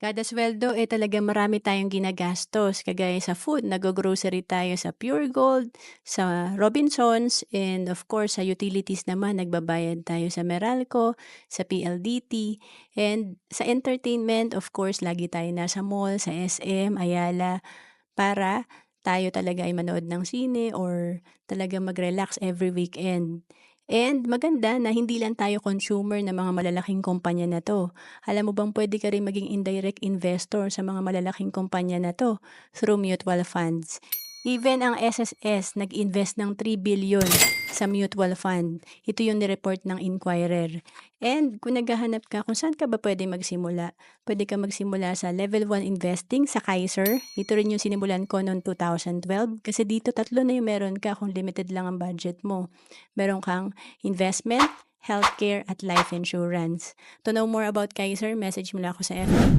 Kada sweldo, eh, talagang marami tayong ginagastos kagaya sa food, naggo-grocery tayo sa Pure Gold, sa Robinsons, and of course sa utilities naman nagbabayad tayo sa Meralco, sa PLDT, and sa entertainment of course lagi tayo nasa mall, sa SM, Ayala, para tayo talaga ay manood ng sine or talagang mag-relax every weekend. And maganda na hindi lang tayo consumer ng mga malalaking kumpanya na 'to. Alam mo bang puwede ka rin maging indirect investor sa mga malalaking kumpanya na 'to through mutual funds. Even ang SSS nag-invest ng ₱3 billion sa mutual fund. Ito yung ni-report ng Inquirer. And kung naghahanap ka kung saan ka ba puwedeng magsimula, puwede kang magsimula sa level 1 investing sa Kaiser. Ito rin yung sinimulan ko noong 2012 kasi dito tatlo na yung meron ka kung limited lang ang budget mo. Meron kang investment, healthcare, at life insurance. To know more about Kaiser, message mo lang ako sa FB.